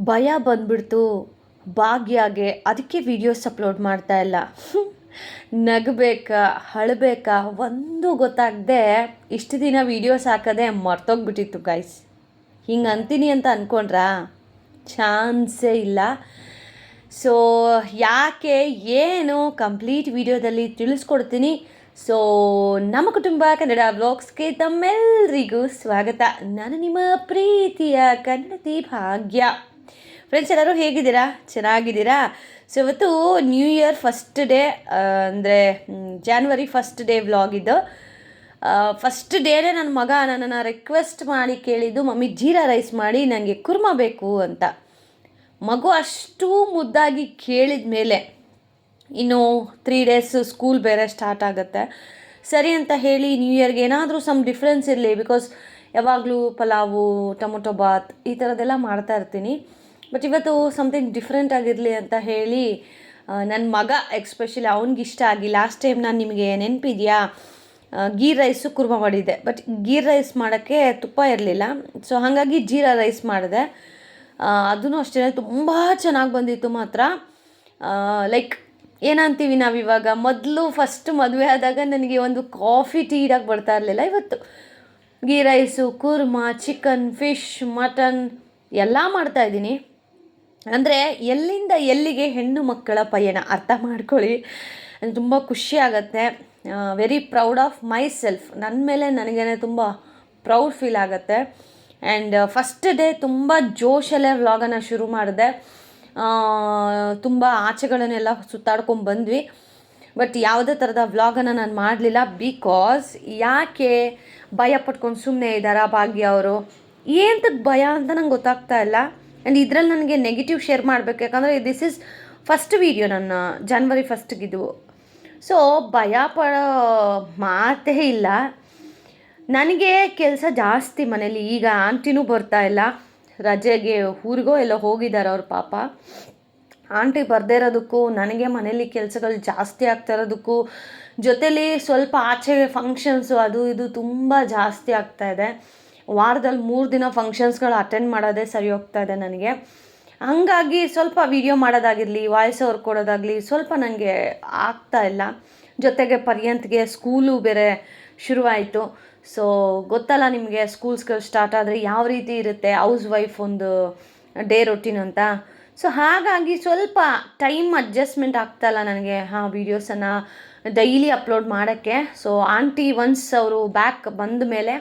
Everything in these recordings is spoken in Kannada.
ಭಯ ಬಂದ್ಬಿಡ್ತು. ಭಾಗ್ಯಾಗೆ ಅದಕ್ಕೆ ವೀಡಿಯೋಸ್ ಅಪ್ಲೋಡ್ ಮಾಡ್ತಾ ಇಲ್ಲ. ನಗಬೇಕಾ, ಅಳಬೇಕಾ ಒಂದು ಗೊತ್ತಾಗದೆ ಇಷ್ಟು ದಿನ ವೀಡಿಯೋಸ್ ಹಾಕೋದೆ ಮರ್ತೋಗ್ಬಿಟ್ಟಿತ್ತು ಗೈಸ್ ಹಿಂಗೆ ಅಂತೀನಿ ಅಂತ ಅಂದ್ಕೊಂಡ್ರಾ ಚಾನ್ಸೇ ಇಲ್ಲ. ಸೊ ಯಾಕೆ, ಏನು ಕಂಪ್ಲೀಟ್ ವಿಡಿಯೋದಲ್ಲಿ ತಿಳಿಸ್ಕೊಡ್ತೀನಿ. ಸೊ ನಮ್ಮ ಕುಟುಂಬ ಕನ್ನಡ ಬ್ಲಾಗ್ಸ್ಗೆ ತಮ್ಮೆಲ್ಲರಿಗೂ ಸ್ವಾಗತ. ನಾನು ನಿಮ್ಮ ಪ್ರೀತಿಯ ಕನ್ನಡತಿ ಭಾಗ್ಯ. ಫ್ರೆಂಡ್ಸ್ ಎಲ್ಲರೂ ಹೇಗಿದ್ದೀರಾ? ಚೆನ್ನಾಗಿದ್ದೀರಾ? ಸೊ ಇವತ್ತು ನ್ಯೂ ಇಯರ್ ಫಸ್ಟ್ ಡೇ ಅಂದರೆ ಜಾನ್ವರಿ ಫಸ್ಟ್ ಡೇ ವ್ಲಾಗ್ ಇದು. ಫಸ್ಟ್ ಡೇನೇ ನನ್ನ ಮಗ ನನ್ನನ್ನು ರಿಕ್ವೆಸ್ಟ್ ಮಾಡಿ ಕೇಳಿದ್ದು, ಮಮ್ಮಿ, ಜೀರಾ ರೈಸ್ ಮಾಡಿ ನನಗೆ ಕುರ್ಮಾ ಬೇಕು ಅಂತ. ಮಗು ಅಷ್ಟು ಮುದ್ದಾಗಿ ಕೇಳಿದ ಮೇಲೆ, ಇನ್ನು ತ್ರೀ ಡೇಸ್ ಸ್ಕೂಲ್ ಬೇರೆ ಸ್ಟಾರ್ಟ್ ಆಗುತ್ತೆ. ಸರಿ ಅಂತ ಹೇಳಿ ನ್ಯೂ ಇಯರ್ಗೆ ಏನಾದರೂ ಸಮ್ ಡಿಫ್ರೆನ್ಸ್ ಇರಲಿ ಬಿಕಾಸ್ ಯಾವಾಗಲೂ ಪಲಾವು, ಟೊಮೊಟೊ ಬಾತ್ ಈ ಥರದ್ದೆಲ್ಲ ಮಾಡ್ತಾ ಇರ್ತೀನಿ. ಬಟ್ ಇವತ್ತು ಸಮಥಿಂಗ್ ಡಿಫ್ರೆಂಟ್ ಆಗಿರಲಿ ಅಂತ ಹೇಳಿ ನನ್ನ ಮಗ ಎಕ್ಸ್ಪೆಷಲಿ ಅವ್ನಿಗೆ ಇಷ್ಟ ಆಗಿ ಲಾಸ್ಟ್ ಟೈಮ್ ನಾನು ನಿಮಗೆ ನೆನಪಿದೆಯಾ ಗೀರ್ ರೈಸು ಕುರ್ಮ ಮಾಡಿದ್ದೆ. ಬಟ್ ಗೀರ್ ರೈಸ್ ಮಾಡೋಕ್ಕೆ ತುಪ್ಪ ಇರಲಿಲ್ಲ. ಸೊ ಹಾಗಾಗಿ ಜೀರಾ ರೈಸ್ ಮಾಡಿದೆ. ಅದೂ ಅಷ್ಟೇ ತುಂಬ ಚೆನ್ನಾಗಿ ಬಂದಿತ್ತು ಮಾತ್ರ. ಲೈಕ್ ಏನಂತೀವಿ ನಾವಿವಾಗ ಮೊದಲು ಫಸ್ಟ್ ಮದುವೆ ಆದಾಗ ನನಗೆ ಒಂದು ಕಾಫಿ ಟೀ ಇಡಕ್ಕೆ ಬರ್ತಾ ಇರಲಿಲ್ಲ ಇವತ್ತು. Ghee rice kurma chicken fish mutton ಎಲ್ಲ ಮಾಡ್ತಾಯಿದ್ದೀನಿ ಅಂದರೆ ಎಲ್ಲಿಂದ ಎಲ್ಲಿಗೆ ಹೆಣ್ಣು ಮಕ್ಕಳ ಪಯಣ? ಅರ್ಥ ಮಾಡ್ಕೊಳ್ಳಿ. ತುಂಬ ಖುಷಿ ಆಗುತ್ತೆ. Very proud of myself ನನ್ನ ಮೇಲೆ ನನಗೇ ತುಂಬ ಪ್ರೌಡ್ ಫೀಲ್ ಆಗುತ್ತೆ. ಆ್ಯಂಡ್ ಫಸ್ಟ್ ಡೇ ತುಂಬ ಜೋಶಲ್ಲೇ ವ್ಲಾಗನ್ನು ಶುರು ಮಾಡಿದೆ. ತುಂಬ ಆಚೆಗಳನ್ನೆಲ್ಲ ಸುತ್ತಾಡ್ಕೊಂಡು ಬಂದ್ವಿ. ಬಟ್ ಯಾವುದೇ ಥರದ ವ್ಲಾಗನ್ನು ನಾನು ಮಾಡಲಿಲ್ಲ ಬಿಕಾಸ್ ಯಾಕೆ ಭಯ ಪಟ್ಕೊಂಡು ಸುಮ್ಮನೆ ಇದ್ದಾರಾ ಭಾಗ್ಯ ಅವರು? ಏನಂತಕ್ಕೆ ಭಯ ಅಂತ ನಂಗೆ ಗೊತ್ತಾಗ್ತಾ ಇಲ್ಲ. ಆ್ಯಂಡ್ ಇದರಲ್ಲಿ ನನಗೆ ನೆಗೆಟಿವ್ ಶೇರ್ ಮಾಡಬೇಕು. ಯಾಕಂದರೆ ದಿಸ್ ಇಸ್ ಫಸ್ಟ್ ವೀಡಿಯೋ ನನ್ನ ಜನ್ವರಿ ಫಸ್ಟ್ಗಿದ್ದು ಸೊ ಭಯ ಪಡೋ ಮಾತೇ ಇಲ್ಲ. ನನಗೆ ಕೆಲಸ ಜಾಸ್ತಿ ಮನೇಲಿ. ಈಗ ಆಂಟಿನೂ ಬರ್ತಾ ಇಲ್ಲ. ರಜೆಗೆ ಊರಿಗೋ ಎಲ್ಲೋ ಹೋಗಿದ್ದಾರೆ ಅವ್ರ ಪಾಪ. ಆಂಟಿ ಬರದೇ ಇರೋದಕ್ಕೂ, ನನಗೆ ಮನೇಲಿ ಕೆಲಸಗಳು ಜಾಸ್ತಿ ಆಗ್ತಾ ಇರೋದಕ್ಕೂ, ಜೊತೇಲಿ ಸ್ವಲ್ಪ ಆಚೆ ಫಂಕ್ಷನ್ಸು ಅದು ಇದು ತುಂಬ ಜಾಸ್ತಿ ಆಗ್ತಾ ಇದೆ. ವಾರದಲ್ಲಿ ಮೂರು ದಿನ ಫಂಕ್ಷನ್ಸ್ಗಳು ಅಟೆಂಡ್ ಮಾಡೋದೇ ಸರಿ ಹೋಗ್ತಾ ಇದೆ ನನಗೆ. ಹಾಗಾಗಿ ಸ್ವಲ್ಪ ವಿಡಿಯೋ ಮಾಡೋದಾಗಿರಲಿ ವಾಯ್ಸ್ ಓವರ್ ಕೊಡೋದಾಗಲಿ ಸ್ವಲ್ಪ ನನಗೆ ಆಗ್ತಾ ಇಲ್ಲ. ಜೊತೆಗೆ ಪರ್ಯಂತ್ಗೆ ಸ್ಕೂಲು ಬೇರೆ ಶುರುವಾಯಿತು. ಸೊ ಗೊತ್ತಲ್ಲ ನಿಮಗೆ ಸ್ಕೂಲ್ಸ್ಗಳು ಸ್ಟಾರ್ಟ್ ಆದರೆ ಯಾವ ರೀತಿ ಇರುತ್ತೆ ಹೌಸ್ ವೈಫ್ ಒಂದು ಡೇ ರೊಟೀನ್ ಅಂತ. ಸೊ ಹಾಗಾಗಿ ಸ್ವಲ್ಪ ಟೈಮ್ ಅಡ್ಜಸ್ಟ್ಮೆಂಟ್ ಆಗ್ತಾ ಇಲ್ಲ ನನಗೆ ಹಾಂ ವೀಡಿಯೋಸನ್ನು ಡೈಲಿ ಅಪ್ಲೋಡ್ ಮಾಡೋಕ್ಕೆ. ಸೊ ಆಂಟಿ ಒನ್ಸ್ ಅವರು ಬ್ಯಾಕ್ ಬಂದ ಮೇಲೆ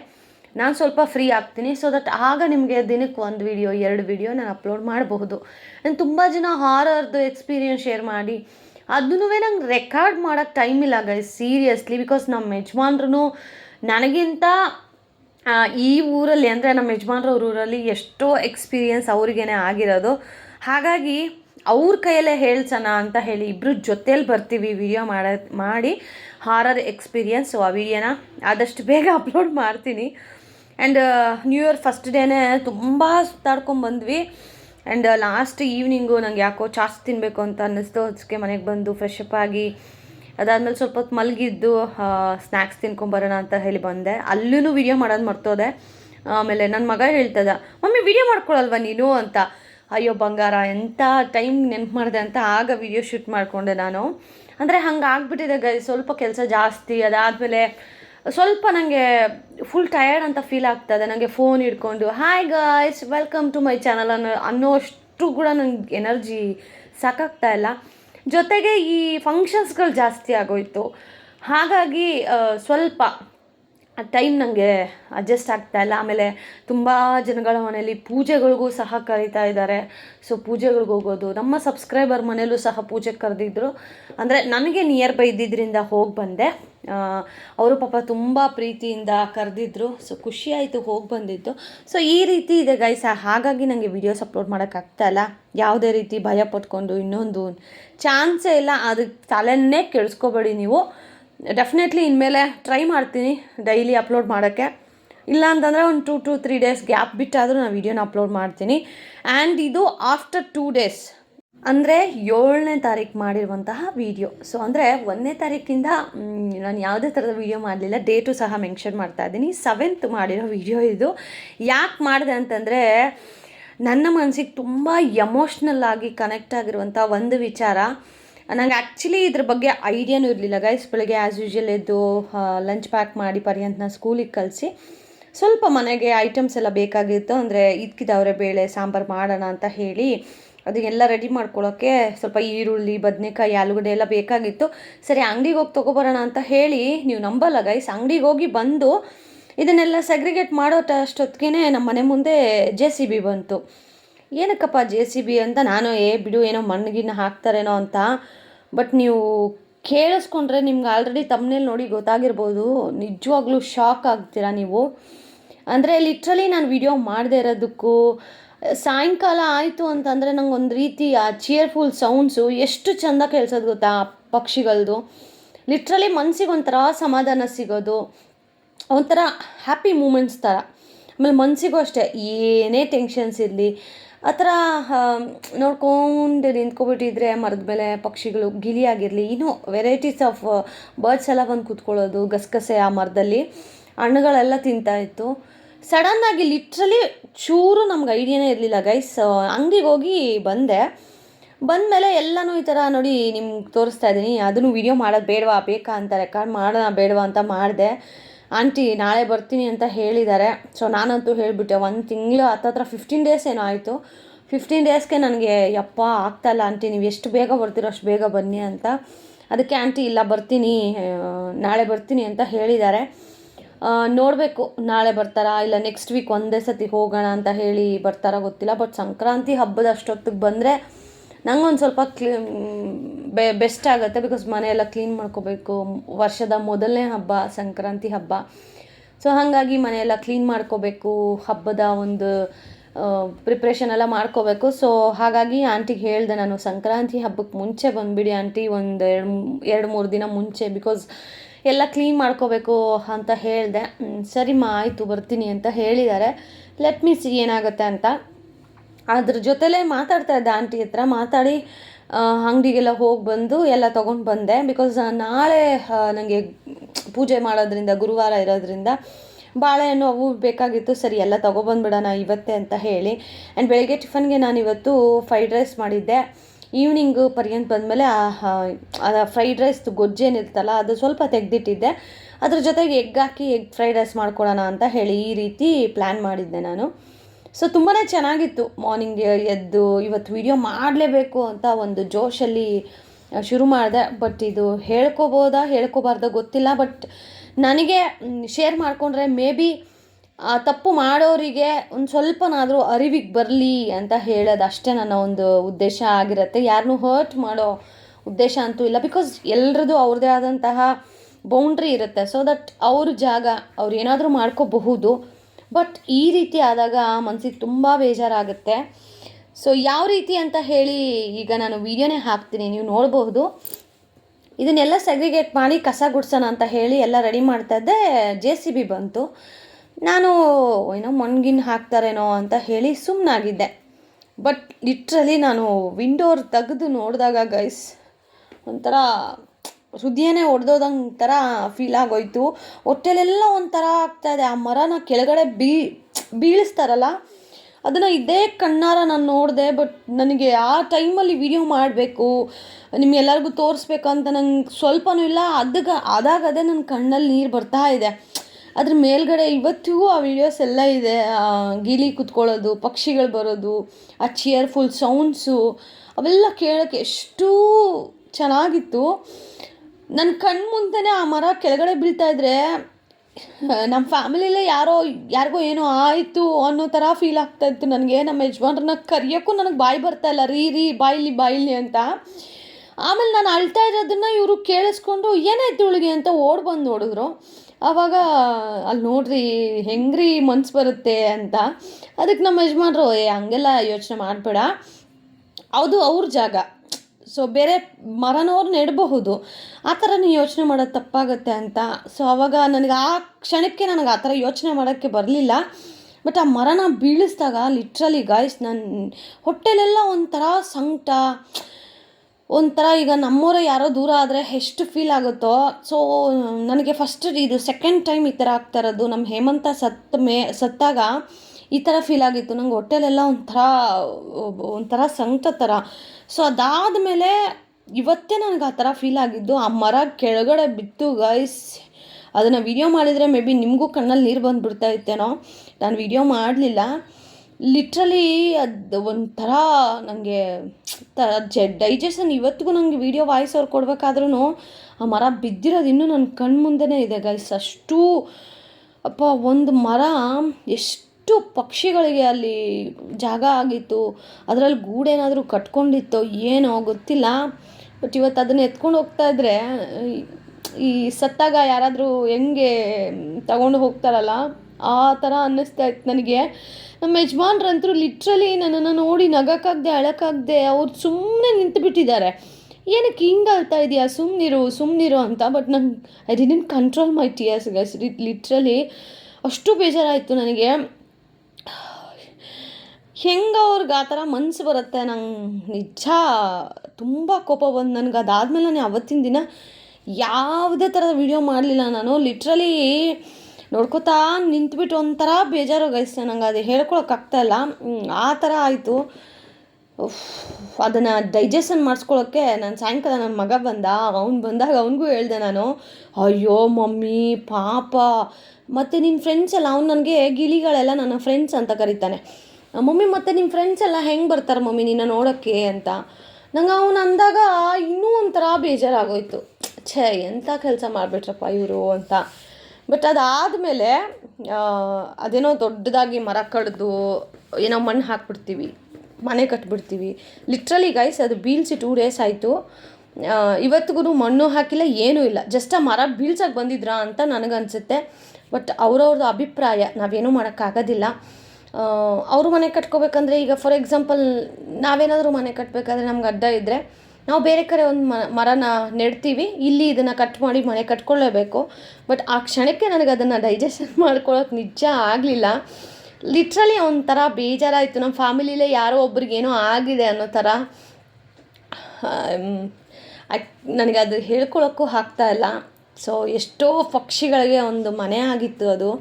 ನಾನು ಸ್ವಲ್ಪ ಫ್ರೀ ಆಗ್ತೀನಿ ಸೊ ದಟ್ ಆಗ ನಿಮಗೆ ದಿನಕ್ಕೆ ಒಂದು ವಿಡಿಯೋ ಎರಡು ವಿಡಿಯೋ ನಾನು ಅಪ್ಲೋಡ್ ಮಾಡಬಹುದು. ನಾನು ತುಂಬ ಜನ ಹಾರರ್ದು ಎಕ್ಸ್ಪೀರಿಯನ್ಸ್ ಶೇರ್ ಮಾಡಿ ಅದನ್ನೂ ನಂಗೆ ರೆಕಾರ್ಡ್ ಮಾಡೋಕ್ಕೆ ಟೈಮ್ ಇಲ್ಲ ಗೈ ಸೀರಿಯಸ್ಲಿ ಬಿಕಾಸ್ ನಮ್ಮ ಯಜಮಾನ್ರು ನನಗಿಂತ ಈ ಊರಲ್ಲಿ ಅಂದರೆ ನಮ್ಮ ಯಜಮಾನ್ರ ಊರಲ್ಲಿ ಎಷ್ಟೋ ಎಕ್ಸ್ಪೀರಿಯನ್ಸ್ ಅವ್ರಿಗೇನೆ ಆಗಿರೋದು. ಹಾಗಾಗಿ ಅವ್ರ ಕೈಯಲ್ಲೇ ಹೇಳ್ಸೋಣ ಅಂತ ಹೇಳಿ ಇಬ್ಬರು ಜೊತೇಲಿ ಬರ್ತೀವಿ ವಿಡಿಯೋ ಮಾಡ, ಮಾಡಿ ಹಾರರ್ ಎಕ್ಸ್ಪೀರಿಯನ್ಸ್ ಆ ವಿಡಿಯೋನ ಆದಷ್ಟು ಬೇಗ ಅಪ್ಲೋಡ್ ಮಾಡ್ತೀನಿ. ಆ್ಯಂಡ್ ನ್ಯೂ ಇಯರ್ ಫಸ್ಟ್ ಡೇನೇ ತುಂಬ ಸುತ್ತಾಡ್ಕೊಂಡು ಬಂದ್ವಿ. ಆ್ಯಂಡ್ ಲಾಸ್ಟ್ ಈವ್ನಿಂಗು ನಂಗೆ ಯಾಕೋ ಚಾಸ್ ತಿನ್ನಬೇಕು ಅಂತ ಅನ್ನಿಸ್ತು. ಅದಕ್ಕೆ ಮನೆಗೆ ಬಂದು ಫ್ರೆಶ್ ಅಪ್ ಆಗಿ ಅದಾದಮೇಲೆ ಸ್ವಲ್ಪ ಹೊತ್ತು ಮಲಗಿದ್ದು ಸ್ನ್ಯಾಕ್ಸ್ ತಿನ್ಕೊಂಬರೋಣ ಅಂತ ಹೇಳಿ ಬಂದೆ. ಅಲ್ಲೂ ವಿಡಿಯೋ ಮಾಡೋದು ಮರ್ತೋದೆ. ಆಮೇಲೆ ನನ್ನ ಮಗ ಹೇಳ್ತದ, ಮಮ್ಮಿ ವಿಡಿಯೋ ಮಾಡ್ಕೊಳಲ್ವ ನೀನು? ಅಂತ. ಅಯ್ಯೋ ಬಂಗಾರ ಎಂಥ ಟೈಮ್ ನೆನ್ಪು ಮಾಡಿದೆ ಅಂತ ಆಗ ವಿಡಿಯೋ ಶೂಟ್ ಮಾಡಿಕೊಂಡೆ ನಾನು. ಅಂದರೆ ಹಂಗೆ ಆಗಿಬಿಟ್ಟಿದೆ ಗೈ ಸ್ವಲ್ಪ ಕೆಲಸ ಜಾಸ್ತಿ. ಅದಾದಮೇಲೆ ಸ್ವಲ್ಪ ನನಗೆ ಫುಲ್ ಟಯರ್ಡ್ ಅಂತ ಫೀಲ್ ಆಗ್ತದೆ. ನನಗೆ ಫೋನ್ ಹಿಡ್ಕೊಂಡು hi guys welcome to my channel ಅನ್ನೋ, ಅನ್ನೋಷ್ಟು ಕೂಡ ನನಗೆ ಎನರ್ಜಿ ಸಾಕಾಗ್ತಾ ಇಲ್ಲ. ಜೊತೆಗೆ ಈ ಫಂಕ್ಷನ್ಸ್ಗಳು ಜಾಸ್ತಿ ಆಗೋಯ್ತು. ಹಾಗಾಗಿ ಸ್ವಲ್ಪ ಟೈಮ್ ನನಗೆ ಅಡ್ಜಸ್ಟ್ ಆಗ್ತಾ ಇಲ್ಲ. ಆಮೇಲೆ ತುಂಬ ಜನಗಳ ಮನೆಯಲ್ಲಿ ಪೂಜೆಗಳಿಗೂ ಸಹ ಕರೀತಾ ಇದ್ದಾರೆ. ಸೊ ಪೂಜೆಗಳಿಗೆ ಹೋಗೋದು, ನಮ್ಮ ಸಬ್ಸ್ಕ್ರೈಬರ್ ಮನೆಯಲ್ಲೂ ಸಹ ಪೂಜೆಗೆ ಕರೆದಿದ್ರು. ಅಂದರೆ ನನಗೆ ನಿಯರ್ ಬೈ ಇದ್ದಿದ್ದರಿಂದ ಹೋಗಿ ಬಂದೆ. ಅವರು ಪಾಪ ತುಂಬ ಪ್ರೀತಿಯಿಂದ ಕರೆದಿದ್ರು. ಸೊ ಖುಷಿ ಆಯಿತು ಹೋಗಿ ಬಂದಿತ್ತು ಸೊ ಈ ರೀತಿ ಇದೆ ಗೈಸ ಹಾಗಾಗಿ ನನಗೆ ವೀಡಿಯೋಸ್ ಅಪ್ಲೋಡ್ ಮಾಡೋಕ್ಕಾಗ್ತಾಯಿಲ್ಲ ಯಾವುದೇ ರೀತಿ ಭಯ ಪಟ್ಕೊಂಡು ಇನ್ನೊಂದು ಚಾನ್ಸೇ ಇಲ್ಲ. ಅದಕ್ಕೆ ತಲೆನೇ ಕೆಡಿಸ್ಕೋಬೇಡಿ ನೀವು. ಡೆಫಿನೆಟ್ಲಿ ಇನ್ಮೇಲೆ ಟ್ರೈ ಮಾಡ್ತೀನಿ ಡೈಲಿ ಅಪ್ಲೋಡ್ ಮಾಡೋಕ್ಕೆ. ಇಲ್ಲ ಅಂತಂದರೆ ಒಂದು two to three days gap ಬಿಟ್ಟಾದರೂ ನಾನು ವೀಡಿಯೋನ ಅಪ್ಲೋಡ್ ಮಾಡ್ತೀನಿ. ಆ್ಯಂಡ್ ಇದು ಆಫ್ಟರ್ ಟೂ ಡೇಸ್ ಅಂದರೆ ಏಳನೇ ತಾರೀಕು ಮಾಡಿರುವಂತಹ ವಿಡಿಯೋ ಸೊ ಅಂದರೆ ಒಂದನೇ ತಾರೀಕಿಂದ ನಾನು ಯಾವುದೇ ಥರದ ವಿಡಿಯೋ ಮಾಡಲಿಲ್ಲ. ಡೇಟು ಸಹ ಮೆನ್ಷನ್ ಮಾಡ್ತಾ ಇದ್ದೀನಿ. ಸೆವೆಂತ್ ಮಾಡಿರೋ ವಿಡಿಯೋ ಇದು. ಯಾಕೆ ಮಾಡಿದೆ ಅಂತಂದರೆ, ನನ್ನ ಮನಸ್ಸಿಗೆ ತುಂಬ ಎಮೋಷ್ನಲ್ ಆಗಿ ಕನೆಕ್ಟ್ ಆಗಿರುವಂಥ ಒಂದು ವಿಚಾರ. ನನಗೆ ಆ್ಯಕ್ಚುಲಿ ಇದ್ರ ಬಗ್ಗೆ ಐಡಿಯಾನೂ ಇರಲಿಲ್ಲ ಗೈಸ್ ಬೆಳಗ್ಗೆ ಆ್ಯಸ್ ಯೂಶ್ವಲ್ ಎದ್ದು ಲಂಚ್ ಪ್ಯಾಕ್ ಮಾಡಿ ಪರ್ಯಂತನ ಸ್ಕೂಲಿಗೆ ಕಳಿಸಿ, ಸ್ವಲ್ಪ ಮನೆಗೆ ಐಟಮ್ಸ್ ಎಲ್ಲ ಬೇಕಾಗಿತ್ತು. ಅಂದರೆ ಇದ್ಕಿದವ್ರೆ ಬೇಳೆ, ಸಾಂಬಾರು ಮಾಡೋಣ ಅಂತ ಹೇಳಿ ಅದನ್ನೆಲ್ಲ ರೆಡಿ ಮಾಡ್ಕೊಳ್ಳೋಕ್ಕೆ ಸ್ವಲ್ಪ ಈರುಳ್ಳಿ, ಬದನೆಕಾಯಿ, ಆಲೂಗಡ್ಡೆ ಎಲ್ಲ ಬೇಕಾಗಿತ್ತು. ಸರಿ, ಅಂಗಡಿಗೆ ಹೋಗಿ ತೊಗೊಬರೋಣ ಅಂತ ಹೇಳಿ, ನೀವು ನಂಬಲ್ಲ ಗೈಸ್ ಅಂಗಡಿಗೆ ಹೋಗಿ ಬಂದು, ಇದನ್ನೆಲ್ಲ ಸೆಗ್ರಿಗೇಟ್ ಮಾಡೋ ಅಷ್ಟೊತ್ತಿಗೆ ನಮ್ಮ ಮನೆ ಮುಂದೆ ಜೆ ಸಿ ಬಿ ಬಂತು. ಏನಕ್ಕಪ್ಪ ಜೆ ಸಿ ಬಿ ಅಂತ ನಾನು, ಏ, ಬಿಡು, ಏನೋ ಮಣ್ಣಿಗಿನ್ನ ಹಾಕ್ತಾರೇನೋ ಅಂತ. ಬಟ್ ನೀವು ಕೇಳಿಸ್ಕೊಂಡ್ರೆ ನಿಮ್ಗೆ ಆಲ್ರೆಡಿ ತಮ್ಮನೇಲಿ ನೋಡಿ ಗೊತ್ತಾಗಿರ್ಬೋದು. ನಿಜವಾಗ್ಲೂ ಶಾಕ್ ಆಗ್ತೀರಾ ನೀವು? ಅಂದರೆ ಲಿಟ್ರಲಿ ನಾನು ವಿಡಿಯೋ ಮಾಡದೇ ಇರೋದಕ್ಕೂ, ಸಾಯಂಕಾಲ ಆಯಿತು ಅಂತಂದರೆ ನಂಗೆ ಒಂದು ರೀತಿ ಆ ಚಿಯರ್ಫುಲ್ ಸೌಂಡ್ಸು ಎಷ್ಟು ಚೆಂದ ಕೇಳಿಸೋದು ಗೊತ್ತಾ ಪಕ್ಷಿಗಳದು. ಲಿಟ್ರಲಿ ಮನಸ್ಸಿಗೆ ಒಂಥರ ಸಮಾಧಾನ ಸಿಗೋದು. ಒಂಥರ ಹ್ಯಾಪಿ ಮೂಮೆಂಟ್ಸ್ ಥರ ಆಮೇಲೆ ಮನಸ್ಸಿಗೂ ಅಷ್ಟೇ, ಏನೇ ಟೆನ್ಷನ್ಸ್ ಇರಲಿ, ಆ ಥರ ನೋಡ್ಕೊಂಡು ನಿಂತ್ಕೊಬಿಟ್ಟಿದ್ರೆ ಮರದ ಮೇಲೆ ಪಕ್ಷಿಗಳು ಗಿಲಿ ಆಗಿರಲಿ, ಇನ್ನೂ ವೆರೈಟೀಸ್ ಆಫ್ ಬರ್ಡ್ಸ್ ಎಲ್ಲ ಬಂದು ಕೂತ್ಕೊಳ್ಳೋದು, ಗಸಗಸೆ ಆ ಮರದಲ್ಲಿ, ಹಣ್ಣುಗಳೆಲ್ಲ ತಿಂತಾಯಿತ್ತು ಸಡನ್ನಾಗಿ ಲಿಟ್ರಲಿ ಚೂರು ನಮ್ಗೆ ಐಡಿಯಾನೇ ಇರಲಿಲ್ಲ ಗೈಸ್ ಅಂಗಡಿಗೆ ಹೋಗಿ ಬಂದೆ. ಬಂದಮೇಲೆ ಎಲ್ಲನೂ ಈ ಥರ ನೋಡಿ ನಿಮ್ಗೆ ತೋರಿಸ್ತಾ ಇದ್ದೀನಿ, ಅದನ್ನು ವಿಡಿಯೋ ಮಾಡೋದು ಬೇಡವಾ, ಬೇಕಾ ಅಂತ ರೆಕಾರ್ಡ್ ಮಾಡೋಣ ಬೇಡವಾ ಅಂತ ಮಾಡಿದೆ. ಆಂಟಿ, ನಾಳೆ ಬರ್ತೀನಿ ಅಂತ ಹೇಳಿದ್ದಾರೆ. ಸೊ ನಾನಂತೂ ಹೇಳಿಬಿಟ್ಟೆ, ಒಂದು ತಿಂಗಳು ಹತ್ತತ್ರ ಫಿಫ್ಟೀನ್ ಡೇಸ್ ಏನೋ ಆಯಿತು. ಫಿಫ್ಟೀನ್ ಡೇಸ್ಗೆ ನನಗೆ, ಯಪ್ಪ ಆಗ್ತಾಯಿಲ್ಲ ಆಂಟಿ, ನೀವು ಎಷ್ಟು ಬೇಗ ಬರ್ತೀರೋ ಅಷ್ಟು ಬೇಗ ಬನ್ನಿ ಅಂತ. ಅದಕ್ಕೆ ಆಂಟಿ, ಇಲ್ಲ, ಬರ್ತೀನಿ ನಾಳೆ ಬರ್ತೀನಿ ಅಂತ ಹೇಳಿದ್ದಾರೆ. ನೋಡಬೇಕು, ನಾಳೆ ಬರ್ತಾರಾ, ಇಲ್ಲ ನೆಕ್ಸ್ಟ್ ವೀಕ್ ಒಂದೇ ಸತಿ ಹೋಗೋಣ ಅಂತ ಹೇಳಿ ಬರ್ತಾರಾ ಗೊತ್ತಿಲ್ಲ ಬಟ್ ಸಂಕ್ರಾಂತಿ ಹಬ್ಬದ ಅಷ್ಟೊತ್ತಿಗೆ ಬಂದರೆ ನಂಗೊಂದು ಸ್ವಲ್ಪ ಕ್ಲೀ ಬೆ ಬೆಸ್ಟ್ ಆಗುತ್ತೆ ಬಿಕಾಸ್ ಮನೆಯೆಲ್ಲ ಕ್ಲೀನ್ ಮಾಡ್ಕೋಬೇಕು. ವರ್ಷದ ಮೊದಲನೇ ಹಬ್ಬ, ಸಂಕ್ರಾಂತಿ ಹಬ್ಬ. ಸೊ ಹಾಗಾಗಿ ಮನೆಯೆಲ್ಲ ಕ್ಲೀನ್ ಮಾಡ್ಕೋಬೇಕು, ಹಬ್ಬದ ಒಂದು ಪ್ರಿಪ್ರೇಷನ್ ಎಲ್ಲ ಮಾಡ್ಕೋಬೇಕು. ಸೊ ಹಾಗಾಗಿ ಆಂಟಿಗೆ ಹೇಳಿದೆ ನಾನು, ಸಂಕ್ರಾಂತಿ ಹಬ್ಬಕ್ಕೆ ಮುಂಚೆ ಬಂದುಬಿಡಿ ಆಂಟಿ ಒಂದು ಎರಡು ಎರಡು, ಮೂರು ದಿನ ಮುಂಚೆ ಬಿಕಾಸ್ ಎಲ್ಲ ಕ್ಲೀನ್ ಮಾಡ್ಕೋಬೇಕು ಅಂತ ಹೇಳಿದೆ. ಸರಿಮ್ಮ ಆಯಿತು, ಬರ್ತೀನಿ ಅಂತ ಹೇಳಿದ್ದಾರೆ. ಲೆಟ್ ಮೀ ಏನಾಗುತ್ತೆ ಅಂತ. ಅದ್ರ ಜೊತೆಲೇ ಮಾತಾಡ್ತಾ ಇದ್ದೆ ಆಂಟಿ ಹತ್ರ, ಮಾತಾಡಿ ಅಂಗಡಿಗೆಲ್ಲ ಹೋಗಿ ಬಂದು ಎಲ್ಲ ತೊಗೊಂಡು ಬಂದೆ. ಬಿಕಾಸ್ ನಾಳೆ ನನಗೆ ಪೂಜೆ ಮಾಡೋದ್ರಿಂದ, ಗುರುವಾರ ಇರೋದ್ರಿಂದ ಬಾಳೆಹಣ್ಣು ಅವು ಬೇಕಾಗಿತ್ತು. ಸರಿ, ಎಲ್ಲ ತೊಗೊಬಂದ್ಬಿಡೋಣ ಇವತ್ತೇ ಅಂತ ಹೇಳಿ. ಆ್ಯಂಡ್ ಬೆಳಗ್ಗೆ ಟಿಫನ್ಗೆ ನಾನು ಇವತ್ತು ಫ್ರೈಡ್ ರೈಸ್ ಮಾಡಿದ್ದೆ. ಈವ್ನಿಂಗು ಪರ್ಯಂತ ಬಂದಮೇಲೆ, ಆ ಫ್ರೈಡ್ ರೈಸ್ದು ಗೊಜ್ಜೇನಿರ್ತಲ್ಲ ಅದು ಸ್ವಲ್ಪ ತೆಗೆದಿಟ್ಟಿದ್ದೆ. ಅದ್ರ ಜೊತೆಗೆ ಎಗ್ ಹಾಕಿ, ಎಗ್ ಫ್ರೈಡ್ ರೈಸ್ ಮಾಡ್ಕೊಡೋಣ ಅಂತ ಹೇಳಿ ಈ ರೀತಿ ಪ್ಲ್ಯಾನ್ ಮಾಡಿದ್ದೆ ನಾನು. ಸೊ ತುಂಬಾ ಚೆನ್ನಾಗಿತ್ತು ಮಾರ್ನಿಂಗ್ ಎದ್ದು ಇವತ್ತು ವಿಡಿಯೋ ಮಾಡಲೇಬೇಕು ಅಂತ ಒಂದು ಜೋಶಲ್ಲಿ ಶುರು ಮಾಡಿದೆ. ಬಟ್ ಇದು ಹೇಳ್ಕೋಬೋದಾ, ಹೇಳ್ಕೋಬಾರ್ದ ಗೊತ್ತಿಲ್ಲ. ಬಟ್ ನನಗೆ ಶೇರ್ ಮಾಡಿಕೊಂಡ್ರೆ ಮೇ ಬಿ ತಪ್ಪು ಮಾಡೋರಿಗೆ ಒಂದು ಸ್ವಲ್ಪನಾದರೂ ಅರಿವಿಗೆ ಬರಲಿ ಅಂತ ಹೇಳೋದು ಅಷ್ಟೇ ನನ್ನ ಒಂದು ಉದ್ದೇಶ ಆಗಿರುತ್ತೆ. ಯಾರನ್ನೂ ಹರ್ಟ್ ಮಾಡೋ ಉದ್ದೇಶ ಅಂತೂ ಇಲ್ಲ. ಬಿಕಾಸ್ ಎಲ್ರದ್ದು ಅವ್ರದ್ದೇ ಆದಂತಹ ಬೌಂಡ್ರಿ ಇರುತ್ತೆ. ಸೊ ದಟ್ ಅವ್ರ ಜಾಗ ಅವ್ರು ಏನಾದರೂ ಮಾಡ್ಕೋಬಹುದು. ಬಟ್ ಈ ರೀತಿ ಆದಾಗ ಮನಸ್ಸಿಗೆ ತುಂಬ ಬೇಜಾರಾಗುತ್ತೆ. ಸೊ ಯಾವ ರೀತಿ ಅಂತ ಹೇಳಿ ಈಗ ನಾನು ವೀಡಿಯೋನೇ ಹಾಕ್ತೀನಿ, ನೀವು ನೋಡಬಹುದು. ಇದನ್ನೆಲ್ಲ ಸೆಗ್ರಿಗೇಟ್ ಮಾಡಿ ಕಸ ಗುಡ್ಸೋಣ ಅಂತ ಹೇಳಿ ಎಲ್ಲ ರೆಡಿ ಮಾಡ್ತಾ ಇದ್ದೆ. ಜೆ ಸಿ ಬಿ ಬಂತು. ನಾನು, ಏನೋ ಮಣ್ಗಿನ್ ಹಾಕ್ತಾರೇನೋ ಅಂತ ಹೇಳಿ ಸುಮ್ಮನಾಗಿದ್ದೆ ಬಟ್ ಲಿಟ್ರಲಿ ನಾನು ವಿಂಡೋರ್ ತೆಗೆದು ನೋಡಿದಾಗ ಗೈಸ್ ಒಂಥರ ಹೃದಯನೇ ಒಡೆದೋದಂಗೆ ಥರ ಫೀಲ್ ಆಗೋಯ್ತು. ಹೊಟ್ಟೆಲೆಲ್ಲ ಒಂಥರ ಆಗ್ತಾಯಿದೆ ಆ ಮರನ ಕೆಳಗಡೆ ಬೀ, ಬೀಳಿಸ್ತಾರಲ್ಲ? ಅದನ್ನು ಇದೇ ಕಣ್ಣಾರ ನಾನು ನೋಡಿದೆ ಬಟ್ ನನಗೆ ಆ ಟೈಮಲ್ಲಿ ವಿಡಿಯೋ ಮಾಡಬೇಕು, ನಿಮ್ಗೆಲ್ಲರಿಗೂ ತೋರಿಸ್ಬೇಕಂತ ನಂಗೆ ಸ್ವಲ್ಪನೂ ಇಲ್ಲ. ಅದಕ್ಕೆ ಅದಾಗದೇ ನನ್ನ ಕಣ್ಣಲ್ಲಿ ನೀರು ಬರ್ತಾ ಇದೆ. ಅದ್ರ ಮೇಲ್ಗಡೆ ಇವತ್ತಿಗೂ ಆ ವಿಡಿಯೋಸ್ ಎಲ್ಲ ಇದೆ. ಗಿಳಿ ಕುತ್ಕೊಳ್ಳೋದು, ಪಕ್ಷಿಗಳು ಬರೋದು, ಆ ಚಿಯರ್ಫುಲ್ ಸೌಂಡ್ಸು ಅವೆಲ್ಲ ಕೇಳೋಕ್ಕೆ ಎಷ್ಟು ಚೆನ್ನಾಗಿತ್ತು. ನನ್ನ ಕಣ್ಣು ಮುಂದೆನೇ ಆ ಮರ ಕೆಳಗಡೆ ಬೀಳ್ತಾ ಇದ್ರೆ ನಮ್ಮ ಫ್ಯಾಮಿಲಿಲೇ ಯಾರೋ, ಯಾರಿಗೋ ಏನೋ ಆಯಿತು ಅನ್ನೋ ಥರ ಫೀಲ್ ಆಗ್ತಾ ಇತ್ತು ನನಗೆ. ನಮ್ಮ ಯಜಮಾನ್ರನ್ನ ಕರೆಯೋಕ್ಕೂ ನನಗೆ ಬಾಯಿ ಬರ್ತಾ ಇಲ್ಲ, ರೀ ರೀ, ಬಾಯಿಲಿ ಬಾಯಿಲಿ ಅಂತ. ಆಮೇಲೆ ನಾನು ಅಳ್ತಾ ಇರೋದನ್ನ ಇವರು ಕೇಳಿಸ್ಕೊಂಡು, ಏನಾಯ್ತು ಇವಳಿಗೆ ಅಂತ ಓಡ್ ಬಂದು ನೋಡಿದ್ರು. ಆವಾಗ ಅಲ್ಲಿ ನೋಡ್ರಿ, ಹೆಂಗ್ರಿ ಮನ್ಸು ಬರುತ್ತೆ ಅಂತ. ಅದಕ್ಕೆ ನಮ್ಮ ಯಜಮಾನ್ರು, ಏ, ಹಂಗೆಲ್ಲ ಯೋಚನೆ ಮಾಡಬೇಡ. ಅದು ಅವ್ರ ಜಾಗ. ಸೊ ಬೇರೆ ಮರನವ್ರು ನೆಡಬಹುದು. ಆ ಥರ ಯೋಚನೆ ಮಾಡೋದು ತಪ್ಪಾಗುತ್ತೆ ಅಂತ. ಸೊ ಅವಾಗ ನನಗೆ ಆ ಕ್ಷಣಕ್ಕೆ ನನಗೆ ಆ ಥರ ಯೋಚನೆ ಮಾಡೋಕ್ಕೆ ಬರಲಿಲ್ಲ. ಬಟ್ ಆ ಮರನ ಬೀಳಿಸಿದಾಗ ಲಿಟ್ರಲಿ ಗಾಯ್ಸ್ ನನ್ನ ಹೊಟ್ಟೆಲೆಲ್ಲ ಒಂಥರ ಸಂಕಟ. ಒಂಥರ ಈಗ ನಮ್ಮೂರ ಯಾರೋ ದೂರ ಆದರೆ ಎಷ್ಟು ಫೀಲ್ ಆಗುತ್ತೋ. ಸೊ ನನಗೆ ಫಸ್ಟ್ ಇದು ಸೆಕೆಂಡ್ ಟೈಮ್ ಈ ಥರ ಆಗ್ತಾ ಇರೋದು. ನಮ್ಮ ಹೇಮಂತ ಸತ್ತ ಮೇ, ಸತ್ತಾಗ ಈ ಥರ ಫೀಲ್ ಆಗಿತ್ತು. ನಂಗೆ ಹೊಟ್ಟೆಲೆಲ್ಲ ಒಂಥರ ಒಂಥರ ಸಂಕಟ ಥರ ಸೊ ಅದಾದಮೇಲೆ ಇವತ್ತೇ ನನಗೆ ಆ ಥರ ಫೀಲ್ ಆಗಿದ್ದು. ಆ ಮರ ಕೆಳಗಡೆ ಬಿತ್ತು ಗೈಸ್ ಅದನ್ನು ವಿಡಿಯೋ ಮಾಡಿದರೆ ಮೇ ಬಿ ನಿಮಗೂ ಕಣ್ಣಲ್ಲಿ ನೀರು ಬಂದುಬಿಡ್ತಾ ಇತ್ತೇನೋ ನಾನು ವಿಡಿಯೋ ಮಾಡಲಿಲ್ಲ. ಲಿಟ್ರಲಿ ಅದು ಒಂಥರ ನನಗೆ ಥರ ಡೈಜೆಷನ್ ಇವತ್ತಿಗೂ ನನಗೆ ವಿಡಿಯೋ ವಾಯ್ಸ್ ಅವ್ರು ಕೊಡಬೇಕಾದ್ರೂ ಆ ಮರ ಬಿದ್ದಿರೋದು ಇನ್ನೂ ನನ್ನ ಕಣ್ಣು ಮುಂದೆನೇ ಇದೆ ಗೈಸ್ ಅಷ್ಟು, ಅಪ್ಪ, ಒಂದು ಮರ, ಎಷ್ಟು ಪಕ್ಷಿಗಳಿಗೆ ಅಲ್ಲಿ ಜಾಗ ಆಗಿತ್ತು, ಅದರಲ್ಲಿ ಗೂಡೇನಾದರೂ ಕಟ್ಕೊಂಡಿತ್ತೋ ಏನೋ ಗೊತ್ತಿಲ್ಲ. ಬಟ್ ಇವತ್ತು ಅದನ್ನು ಎತ್ಕೊಂಡು ಹೋಗ್ತಾ ಇದ್ರೆ, ಈ ಸತ್ತಾಗ ಯಾರಾದರೂ ಹೆಂಗೆ ತಗೊಂಡು ಹೋಗ್ತಾರಲ್ಲ, ಆ ಥರ ಅನ್ನಿಸ್ತಾ ಇತ್ತು ನನಗೆ. ನಮ್ಮ ಯಜಮಾನ್ರಂತೂ ಲಿಟ್ರಲಿ ನನ್ನನ್ನು ನೋಡಿ ನಗೋಕ್ಕಾಗ್ದೆ, ಅಳಕ್ಕಾಗದೆ ಅವ್ರು ಸುಮ್ಮನೆ ನಿಂತು ಬಿಟ್ಟಿದ್ದಾರೆ. ಏನಕ್ಕೆ ಹಿಂಗೆ ಅಳ್ತಾ ಇದೆಯಾ? ಸುಮ್ಮನಿರು ಸುಮ್ಮನಿರು ಅಂತ ಬಟ್ ನಂಗೆ I control my tears guys literally ಅಷ್ಟು ಬೇಜಾರಾಯಿತು ನನಗೆ. ಹೆಂಗೆ ಅವ್ರಿಗೆ ಆ ಥರ ಮನಸ್ಸು ಬರುತ್ತೆ? ನಂಗೆ ನಿಜ ತುಂಬ ಕೋಪ ಬಂದು ನನಗೆ ಅದಾದಮೇಲೆ ನಾನು ಅವತ್ತಿನ ದಿನ ಯಾವುದೇ ಥರದ ವಿಡಿಯೋ ಮಾಡಲಿಲ್ಲ ನಾನು. ಲಿಟ್ರಲಿ ನೋಡ್ಕೋತಾ ನಿಂತ್ಬಿಟ್ಟು ಒಂಥರ ಬೇಜಾರು ಗೈಸ್ ನಂಗೆ. ಅದು ಇಲ್ಲ. ಆ ಥರ ಆಯಿತು. ಅದನ್ನು ಡೈಜೆಷನ್ ಮಾಡಿಸ್ಕೊಳ್ಳೋಕ್ಕೆ ನಾನು ಸಾಯಂಕಾಲ ನನ್ನ ಮಗ ಬಂದ. ಅವ್ನು ಬಂದಾಗ ಅವನಿಗೂ ಹೇಳಿದೆ ನಾನು, ಅಯ್ಯೋ ಮಮ್ಮಿ, ಪಾಪ. ಮತ್ತು ನಿನ್ನ ಫ್ರೆಂಡ್ಸ್ ಎಲ್ಲ, ಅವ್ನು ನನಗೆ ಗಿಳಿಗಳೆಲ್ಲ ನನ್ನ ಫ್ರೆಂಡ್ಸ್ ಅಂತ ಕರೀತಾನೆ. ಮಮ್ಮಿ, ಮತ್ತು ನಿಮ್ಮ ಫ್ರೆಂಡ್ಸ್ ಎಲ್ಲ ಹೆಂಗೆ ಬರ್ತಾರೆ ಮಮ್ಮಿ ನಿನ್ನ ನೋಡೋಕ್ಕೆ ಅಂತ? ನಂಗೆ ಅವನು ಅಂದಾಗ ಇನ್ನೂ ಒಂಥರ ಬೇಜಾರಾಗೋಯ್ತು. ಛೇ ಎಂಥ ಕೆಲಸ ಮಾಡಿಬಿಟ್ರಪ್ಪ ಇವರು ಅಂತ. ಬಟ್ ಅದಾದಮೇಲೆ ಅದೇನೋ ದೊಡ್ಡದಾಗಿ ಮರ ಕಡ್ದು, ಏನೋ ಮಣ್ಣು ಹಾಕ್ಬಿಡ್ತೀವಿ, ಮನೆ ಕಟ್ಬಿಡ್ತೀವಿ. ಲಿಟ್ರಲಿ ಗೈಸ್ ಅದು ಬೀಳ್ಸಿ ಟೂ ಡೇಸ್ ಆಯಿತು. ಇವತ್ತಿಗೂ ಮಣ್ಣು ಹಾಕಿಲ್ಲ, ಏನೂ ಇಲ್ಲ. ಜಸ್ಟ್ ಆ ಮರ ಬೀಳ್ಸಕ್ಕೆ ಬಂದಿದ್ರಾ ಅಂತ ನನಗನ್ಸುತ್ತೆ. ಬಟ್ ಅವ್ರವ್ರದ್ದು ಅಭಿಪ್ರಾಯ, ನಾವೇನೂ ಮಾಡೋಕ್ಕಾಗೋದಿಲ್ಲ. ಅವರು ಮನೆ ಕಟ್ಕೋಬೇಕಂದ್ರೆ ಈಗ ಫಾರ್ ಎಕ್ಸಾಂಪಲ್ ನಾವೇನಾದರೂ ಮನೆ ಕಟ್ಟಬೇಕಾದ್ರೆ ನಮ್ಗೆ ಅಡ್ಡ ಇದ್ದರೆ ನಾವು ಬೇರೆ ಕಡೆ ಒಂದು ಮರನ ನೆಡ್ತೀವಿ, ಇಲ್ಲಿ ಇದನ್ನು ಕಟ್ ಮಾಡಿ ಮನೆ ಕಟ್ಕೊಳ್ಳೇಬೇಕು. ಬಟ್ ಆ ಕ್ಷಣಕ್ಕೆ ನನಗೆ ಅದನ್ನು ಡೈಜೆಷನ್ ಮಾಡ್ಕೊಳ್ಳೋಕೆ ನಿಜ ಆಗಲಿಲ್ಲ. ಲಿಟ್ರಲಿ ಒಂಥರ ಬೇಜಾರಾಯಿತು. ನಮ್ಮ ಫ್ಯಾಮಿಲಿಲೇ ಯಾರೋ ಒಬ್ರಿಗೆ ಏನೋ ಆಗಿದೆ ಅನ್ನೋ ಥರ. ನನಗೆ ಅದು ಹೇಳ್ಕೊಳ್ಳೋಕ್ಕೂ ಇಲ್ಲ. ಸೊ ಎಷ್ಟೋ ಪಕ್ಷಿಗಳಿಗೆ ಒಂದು ಮನೆ ಆಗಿತ್ತು ಅದು.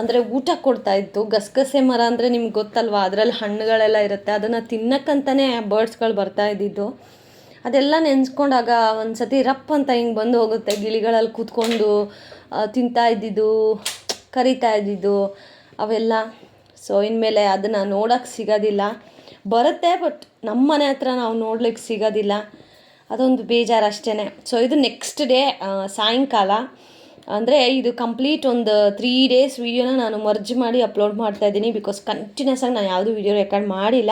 ಅಂದರೆ ಊಟ ಕೊಡ್ತಾ ಇತ್ತು. ಗಸಗಸೆ ಮರ ಅಂದರೆ ನಿಮ್ಗೆ ಗೊತ್ತಲ್ವಾ? ಅದರಲ್ಲಿ ಹಣ್ಣುಗಳೆಲ್ಲ ಇರುತ್ತೆ. ಅದನ್ನು ತಿನ್ನಕ್ಕಂತಲೇ ಬರ್ಡ್ಸ್ಗಳು ಬರ್ತಾ ಇದ್ದಿದ್ದು. ಅದೆಲ್ಲ ನೆನೆಸ್ಕೊಂಡಾಗ ಒಂದು ಸತಿ ರಪ್ ಅಂತ ಹಿಂಗೆ ಬಂದು ಹೋಗುತ್ತೆ. ಗಿಳಿಗಳಲ್ಲಿ ಕೂತ್ಕೊಂಡು ತಿಂತಾ ಇದ್ದಿದ್ದು, ಕರಿತಾ ಇದ್ದಿದ್ದು, ಅವೆಲ್ಲ. ಸೊ ಇನ್ಮೇಲೆ ಅದನ್ನು ನೋಡೋಕ್ಕೆ ಸಿಗೋದಿಲ್ಲ. ಬರುತ್ತೆ ಬಟ್ ನಮ್ಮ ಮನೆ ಹತ್ರ ನಾವು ನೋಡ್ಲಿಕ್ಕೆ ಸಿಗೋದಿಲ್ಲ. ಅದೊಂದು ಬೇಜಾರು ಅಷ್ಟೇ ಸೊ ಇದು ನೆಕ್ಸ್ಟ್ ಡೇ ಸಾಯಂಕಾಲ. ಅಂದರೆ ಇದು ಕಂಪ್ಲೀಟ್ ಒಂದು ತ್ರೀ ಡೇಸ್ ವೀಡಿಯೋನ ನಾನು ಮರ್ಜ್ ಮಾಡಿ ಅಪ್ಲೋಡ್ ಮಾಡ್ತಾ ಇದ್ದೀನಿ ಬಿಕಾಸ್ ಕಂಟಿನ್ಯೂಸ್ ಆಗಿ ನಾನು ಯಾವುದೂ ವೀಡಿಯೋ ರೆಕಾರ್ಡ್ ಮಾಡಿಲ್ಲ.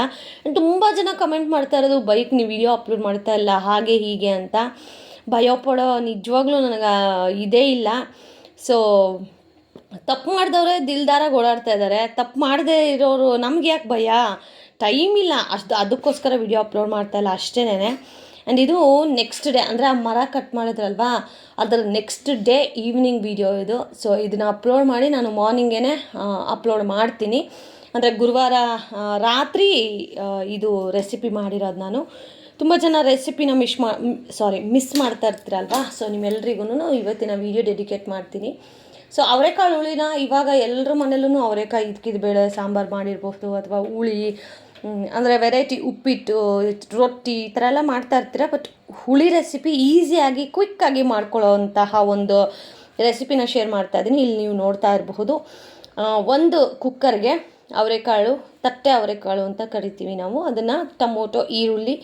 ತುಂಬ ಜನ ಕಮೆಂಟ್ ಮಾಡ್ತಾ ಇರೋದು, ಬೈಕ್ ನೀವು ವೀಡಿಯೋ ಅಪ್ಲೋಡ್ ಮಾಡ್ತಾ ಇಲ್ಲ, ಹಾಗೆ ಹೀಗೆ ಅಂತ. ಭಯ ಪಡೋ ನಿಜವಾಗ್ಲೂ ನನಗೆ ಇದೇ ಇಲ್ಲ. ಸೊ ತಪ್ಪು ಮಾಡಿದವರೇ ದಿಲ್ದಾರಾಗಿ ಓಡಾಡ್ತಾ ಇದ್ದಾರೆ ತಪ್ಪು ಮಾಡದೇ ಇರೋರು ನಮ್ಗೆ ಯಾಕೆ ಭಯ? ಟೈಮ್ ಇಲ್ಲ. ಅಷ್ಟು ಅದಕ್ಕೋಸ್ಕರ ವಿಡಿಯೋ ಅಪ್ಲೋಡ್ ಮಾಡ್ತಾ ಇಲ್ಲ ಅಷ್ಟೇನೆ ಆ್ಯಂಡ್ ಇದು ನೆಕ್ಸ್ಟ್ ಡೇ ಅಂದರೆ ಆ ಮರ ಕಟ್ ಮಾಡಿದ್ರಲ್ವಾ? ಅದರ ನೆಕ್ಸ್ಟ್ ಡೇ ಈವ್ನಿಂಗ್ ವೀಡಿಯೋ ಇದು. ಸೊ ಇದನ್ನು ಅಪ್ಲೋಡ್ ಮಾಡಿ ನಾನು ಮಾರ್ನಿಂಗೇ ಅಪ್ಲೋಡ್ ಮಾಡ್ತೀನಿ. ಅಂದರೆ ಗುರುವಾರ ರಾತ್ರಿ ಇದು ರೆಸಿಪಿ ಮಾಡಿರೋದು ನಾನು. ತುಂಬ ಜನ ರೆಸಿಪಿನ ಮಿಸ್ ಮಾ ಸಾರಿ ಮಿಸ್ ಮಾಡ್ತಾ ಇರ್ತೀರಲ್ವಾ? ಸೊ ನಿಮ್ಮೆಲ್ರಿಗೂ ಇವತ್ತಿನ ವೀಡಿಯೋ ಡೆಡಿಕೇಟ್ ಮಾಡ್ತೀನಿ. ಸೊ ಅವರೆಕಾಳು ಹುಳಿನ ಇವಾಗ ಎಲ್ಲರ ಮನೇಲೂ ಅವರೆಕಾಯಿ ಇದ್ಕಿದ ಬೇಳೆ, ಸಾಂಬಾರು ಮಾಡಿರ್ಬೋದು ಅಥವಾ ಹುಳಿ ಅಂದರೆ ವೆರೈಟಿ ಉಪ್ಪಿಟ್ಟು, ರೊಟ್ಟಿ, ಈ ಥರ ಎಲ್ಲ ಮಾಡ್ತಾ ಇರ್ತೀರ? ಬಟ್ ಹುಳಿ ರೆಸಿಪಿ ಈಸಿಯಾಗಿ ಕ್ವಿಕ್ಕಾಗಿ ಮಾಡ್ಕೊಳ್ಳೋವಂತಹ ಒಂದು ರೆಸಿಪಿನ ಶೇರ್ ಮಾಡ್ತಾ ಇದ್ದೀನಿ. ಇಲ್ಲಿ ನೀವು ನೋಡ್ತಾ ಇರಬಹುದು. ಒಂದು ಕುಕ್ಕರ್ಗೆ ಅವರೆಕಾಳು, ತಟ್ಟೆ ಅವರೆಕಾಳು ಅಂತ ಕರಿತೀವಿ ನಾವು. ಅದನ್ನು ಟೊಮೊಟೊ, ಈರುಳ್ಳಿ,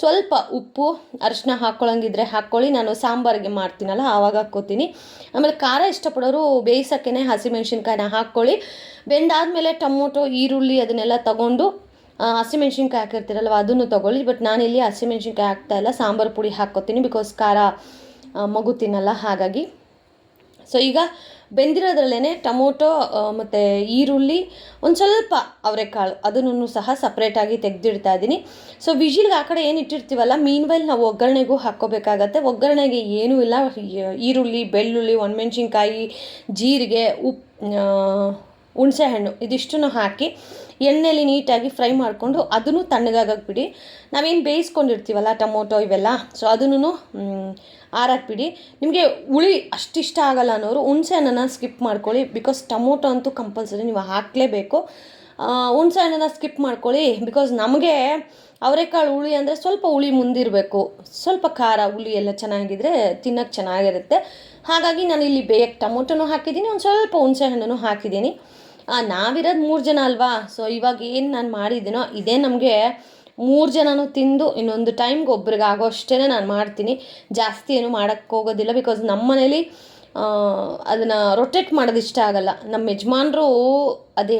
ಸ್ವಲ್ಪ ಉಪ್ಪು ಅರಿಶಿನ ಹಾಕ್ಕೊಳ್ಳಂಗಿದ್ರೆ ಹಾಕ್ಕೊಳ್ಳಿ. ನಾನು ಸಾಂಬಾರಿಗೆ ಮಾಡ್ತೀನಲ್ಲ, ಆವಾಗ ಹಾಕ್ಕೋತೀನಿ. ಆಮೇಲೆ ಖಾರ ಇಷ್ಟಪಡೋರು ಬೇಯಿಸೋಕ್ಕೆ ಹಸಿಮೆಣ್ಸಿನ್ಕಾಯಿನ ಹಾಕ್ಕೊಳ್ಳಿ. ಬೆಂದಾದಮೇಲೆ ಟೊಮೊಟೊ, ಈರುಳ್ಳಿ ಅದನ್ನೆಲ್ಲ ತಗೊಂಡು ಹಸಿಮೆಣ್ಸಿನ್ಕಾಯಿ ಹಾಕಿರ್ತೀರಲ್ವ, ಅದನ್ನು ತೊಗೊಳ್ಳಿ. ಬಟ್ ನಾನಿಲ್ಲಿ ಹಸಿಮೆಣ್ಸಿನ್ಕಾಯಿ ಹಾಕ್ತಾಯಿಲ್ಲ ಸಾಂಬಾರು ಪುಡಿ ಹಾಕ್ಕೋತೀನಿ ಬಿಕಾಸ್ ಖಾರ ಮಗು ತಿನ್ನಲ್ಲ, ಹಾಗಾಗಿ. ಸೊ ಈಗ ಬೆಂದಿರೋದ್ರಲ್ಲೇ ಟೊಮೊಟೊ ಮತ್ತು ಈರುಳ್ಳಿ, ಒಂದು ಸ್ವಲ್ಪ ಅವರೆಕಾಳು ಅದನ್ನು ಸಹ ಸಪ್ರೇಟಾಗಿ ತೆಗೆದಿಡ್ತಾ ಇದ್ದೀನಿ. ಸೊ ವಿಜಿಲ್ಗೆ ಆ ಕಡೆ ಏನು ಇಟ್ಟಿರ್ತೀವಲ್ಲ ಮೀನ್ ವೈಲ್ ನಾವು ಒಗ್ಗರಣೆಗೂ ಹಾಕ್ಕೋಬೇಕಾಗತ್ತೆ. ಒಗ್ಗರಣೆಗೆ ಏನೂ ಇಲ್ಲ ಈರುಳ್ಳಿ, ಬೆಳ್ಳುಳ್ಳಿ, ಒಣಮೆಣ್ಸಿನ್ಕಾಯಿ, ಜೀರಿಗೆ ಉಪ್ಪು ಹುಣಸೆಹಣ್ಣು ಇದಿಷ್ಟನ್ನು ಹಾಕಿ ಎಣ್ಣೆಯಲ್ಲಿ ನೀಟಾಗಿ ಫ್ರೈ ಮಾಡಿಕೊಂಡು ಅದನ್ನು ತಣ್ಣಗಾಗಕ್ಕೆ ಬಿಡಿ ನಾವೇನು ಬೇಯಿಸ್ಕೊಂಡಿರ್ತೀವಲ್ಲ ಟೊಮೊಟೊ ಇವೆಲ್ಲ, ಸೊ ಅದನ್ನು ಆರಾಕ್ಬಿಡಿ. ನಿಮಗೆ ಹುಳಿ ಅಷ್ಟಿಷ್ಟ ಆಗಲ್ಲ ಅನ್ನೋರು ಹುಣಸೆ ಹಣ್ಣನ್ನು ಸ್ಕಿಪ್ ಮಾಡ್ಕೊಳ್ಳಿ, ಬಿಕಾಸ್ ಟೊಮೊಟೊ ಅಂತೂ ಕಂಪಲ್ಸರಿ ನೀವು ಹಾಕಲೇಬೇಕು. ಹುಣಸೆ ಹಣ್ಣನ್ನು ಸ್ಕಿಪ್ ಮಾಡ್ಕೊಳ್ಳಿ, ಬಿಕಾಸ್ ನಮಗೆ ಅವರೆಕಾಳು ಹುಳಿ ಅಂದರೆ ಸ್ವಲ್ಪ ಹುಳಿ ಮುಂದಿರಬೇಕು. ಸ್ವಲ್ಪ ಖಾರ ಹುಳಿ ಎಲ್ಲ ಚೆನ್ನಾಗಿದ್ದರೆ ತಿನ್ನೋಕ್ಕೆ ಚೆನ್ನಾಗಿರುತ್ತೆ. ಹಾಗಾಗಿ ನಾನು ಇಲ್ಲಿ ಬೇಯಕ್ಕೆ ಟೊಮೊಟೊನೂ ಹಾಕಿದ್ದೀನಿ, ಒಂದು ಸ್ವಲ್ಪ ಹುಣಸೆ ಹಣ್ಣನ್ನು ಹಾಕಿದ್ದೀನಿ. ನಾವಿರೋದು ಮೂರು ಜನ ಅಲ್ವಾ? ಸೊ ಇವಾಗ ಏನು ನಾನು ಮಾಡಿದ್ದೀನೋ, ಇದೇ ನಮಗೆ ಮೂರು ಜನನೂ ತಿಂದು ಇನ್ನೊಂದು ಟೈಮ್ಗೆ ಒಬ್ರಿಗೆ ಆಗೋ ಅಷ್ಟೇ ನಾನು ಮಾಡ್ತೀನಿ. ಜಾಸ್ತಿ ಏನು ಮಾಡೋಕ್ಕೆ ಹೋಗೋದಿಲ್ಲ ಬಿಕಾಸ್ ನಮ್ಮ ಮನೇಲಿ ಅದನ್ನು ರೊಟೇಟ್ ಮಾಡೋದು ಇಷ್ಟ ಆಗಲ್ಲ. ನಮ್ಮ ಯಜಮಾನ್ರು ಅದೇ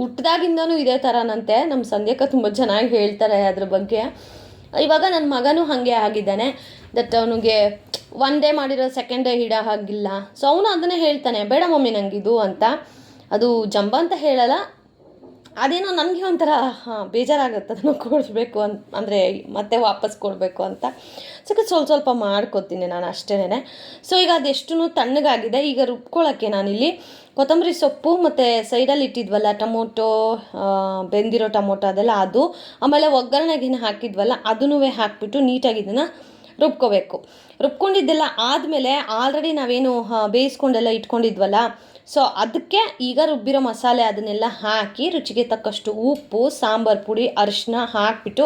ಹುಟ್ದಾಗಿಂದನೂ ಇದೇ ಥರನಂತೆ ನಮ್ಮ ಸಂಧ್ಯಕ್ಕ ತುಂಬ ಚೆನ್ನಾಗಿ ಹೇಳ್ತಾರೆ ಅದ್ರ ಬಗ್ಗೆ. ಇವಾಗ ನನ್ನ ಮಗನೂ ಹಾಗೆ ಆಗಿದ್ದಾನೆ. ದಟ್ ಅವನಿಗೆ ಒನ್ ಡೇ ಮಾಡಿರೋ ಸೆಕೆಂಡ್ ಡೇ ಹಿಡ ಹಾಗಿಲ್ಲ. ಸೊ ಅವನು ಅದನ್ನೇ ಹೇಳ್ತಾನೆ, ಬೇಡ ಮಮ್ಮಿ ನನಗಿದು ಅಂತ. ಅದು ಜಂಬ ಅಂತ ಹೇಳಲ್ಲ, ಅದೇನೋ ನನಗೆ ಒಂಥರ ಬೇಜಾರಾಗುತ್ತೆ ಅದನ್ನು ಕೊಡಬೇಕು ಅಂತ ಅಂದರೆ ಮತ್ತೆ ವಾಪಸ್ ಕೊಡಬೇಕು ಅಂತ. ಸೊ ಸ್ವಲ್ಪ ಸ್ವಲ್ಪ ಮಾಡ್ಕೊತೀನಿ ನಾನು ಅಷ್ಟೇನೆ ಸೊ ಈಗ ಅದೆಷ್ಟು ತಣ್ಣಗಾಗಿದೆ. ಈಗ ರುಬ್ಕೊಳ್ಳೋಕ್ಕೆ ನಾನಿಲ್ಲಿ ಕೊತ್ತಂಬರಿ ಸೊಪ್ಪು ಮತ್ತು ಸೈಡಲ್ಲಿ ಇಟ್ಟಿದ್ವಲ್ಲ ಟೊಮೊಟೊ ಬೆಂದಿರೋ ಟೊಮೊಟೊ ಅದೆಲ್ಲ ಅದು, ಆಮೇಲೆ ಒಗ್ಗರಣೆಗೆ ಹಾಕಿದ್ವಲ್ಲ ಅದನ್ನೂ ಹಾಕಿಬಿಟ್ಟು ನೀಟಾಗಿ ಇದನ್ನು ರುಬ್ಕೋಬೇಕು. ರುಬ್ಕೊಂಡಿದ್ದೆಲ್ಲ ಆದಮೇಲೆ ಆಲ್ರೆಡಿ ನಾವೇನು ಬೇಯಿಸ್ಕೊಂಡೆಲ್ಲ ಇಟ್ಕೊಂಡಿದ್ವಲ್ಲ ಸೊ ಅದಕ್ಕೆ ಈಗ ರುಬ್ಬಿರೋ ಮಸಾಲೆ ಅದನ್ನೆಲ್ಲ ಹಾಕಿ ರುಚಿಗೆ ತಕ್ಕಷ್ಟು ಉಪ್ಪು, ಸಾಂಬಾರು ಪುಡಿ ಅರಿಶಿನ ಹಾಕಿಬಿಟ್ಟು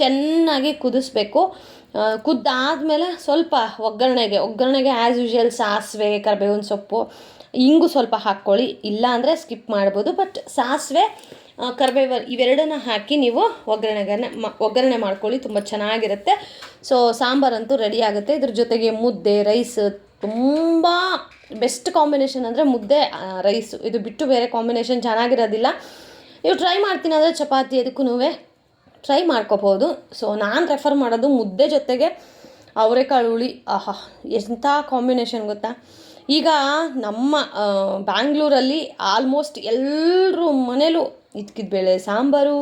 ಚೆನ್ನಾಗಿ ಕುದಿಸ್ಬೇಕು. ಕುದ್ದಾದಮೇಲೆ ಸ್ವಲ್ಪ ಒಗ್ಗರಣೆಗೆ ಒಗ್ಗರಣೆಗೆ ಆ್ಯಸ್ ಯೂಶುವಲ್ ಸಾಸಿವೆ, ಕರಿಬೇವಿನ ಸೊಪ್ಪು ಹಿಂಗು ಸ್ವಲ್ಪ ಹಾಕ್ಕೊಳ್ಳಿ. ಇಲ್ಲ ಅಂದರೆ ಸ್ಕಿಪ್ ಮಾಡ್ಬೋದು. ಬಟ್ ಸಾಸಿವೆ ಕರಿಬೇವು ಇವೆರಡನ್ನ ಹಾಕಿ ನೀವು ಒಗ್ಗರಣೆಗೆ ಮ, ಒಗ್ಗರಣೆ ಮಾಡ್ಕೊಳ್ಳಿ. ತುಂಬ ಚೆನ್ನಾಗಿರುತ್ತೆ. ಸೊ ಸಾಂಬಾರಂತೂ ರೆಡಿ ಆಗುತ್ತೆ. ಇದ್ರ ಜೊತೆಗೆ ಮುದ್ದೆ ರೈಸ್ ತುಂಬ ಬೆಸ್ಟ್ ಕಾಂಬಿನೇಷನ್ ಅಂದರೆ ಮುದ್ದೆ ರೈಸು ಇದು ಬಿಟ್ಟು ಬೇರೆ ಕಾಂಬಿನೇಷನ್ ಚೆನ್ನಾಗಿರೋದಿಲ್ಲ. ನೀವು ಟ್ರೈ ಮಾಡ್ತೀನಿ ಅಂದರೆ ಚಪಾತಿ ಅದಕ್ಕೂ ಟ್ರೈ ಮಾಡ್ಕೋಬೋದು. ಸೊ ನಾನು ರೆಫರ್ ಮಾಡೋದು ಮುದ್ದೆ ಜೊತೆಗೆ ಅವರೆಕಾಳು ಹುಳಿ. ಆಹಾ, ಎಂಥ ಕಾಂಬಿನೇಷನ್ ಗೊತ್ತಾ? ಈಗ ನಮ್ಮ ಬ್ಯಾಂಗ್ಳೂರಲ್ಲಿ ಆಲ್ಮೋಸ್ಟ್ ಎಲ್ಲರೂ ಮನೇಲೂ ಬೇಳೆ ಸಾಂಬಾರು